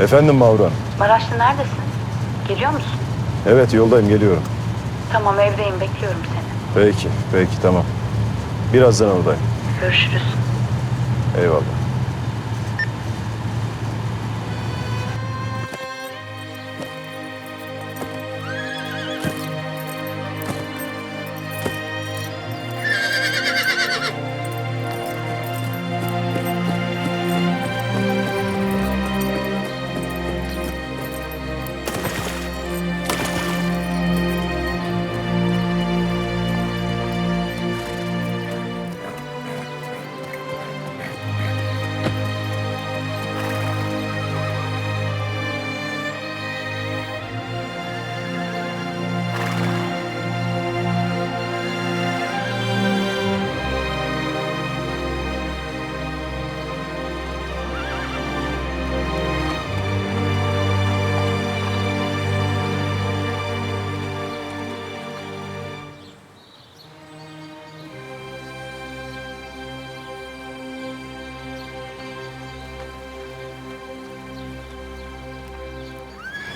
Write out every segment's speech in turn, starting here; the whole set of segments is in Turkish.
Efendim Mavran. Maraşlı neredesin? Geliyor musun? Evet yoldayım geliyorum. Tamam evdeyim bekliyorum seni. Peki, peki tamam. Birazdan oradayım. Görüşürüz. Eyvallah.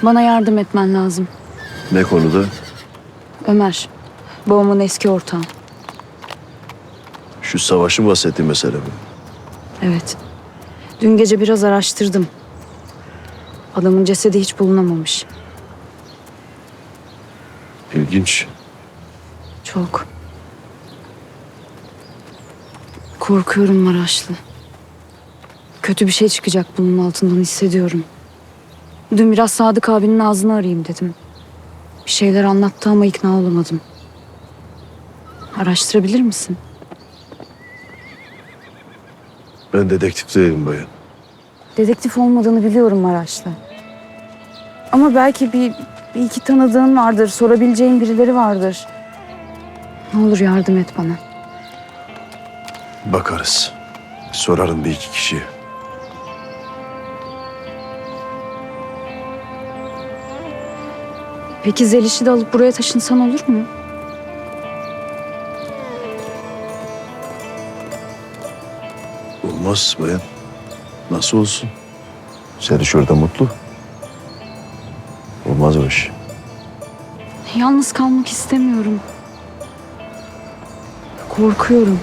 Bana yardım etmen lazım. Ne konuda? Ömer, babamın eski ortağı. Şu savaşın bahsettiği mesele mi? Evet. Dün gece biraz araştırdım. Adamın cesedi hiç bulunamamış. İlginç. Çok. Korkuyorum Maraşlı. Kötü bir şey çıkacak bunun altından hissediyorum. Dün biraz Sadık abinin ağzını arayayım dedim. Bir şeyler anlattı ama ikna olamadım. Araştırabilir misin? Ben dedektif değilim bayan. Dedektif olmadığını biliyorum Maraşlı. Ama belki bir, bir iki tanıdığın vardır, sorabileceğin birileri vardır. Ne olur yardım et bana. Bakarız. Sorarım bir iki kişiye. Peki Zeliş'i de alıp buraya taşınsan olur mu? Olmaz bayan. Nasıl olsun? Seni şurada mutlu. Olmaz o iş. Yalnız kalmak istemiyorum. Korkuyorum.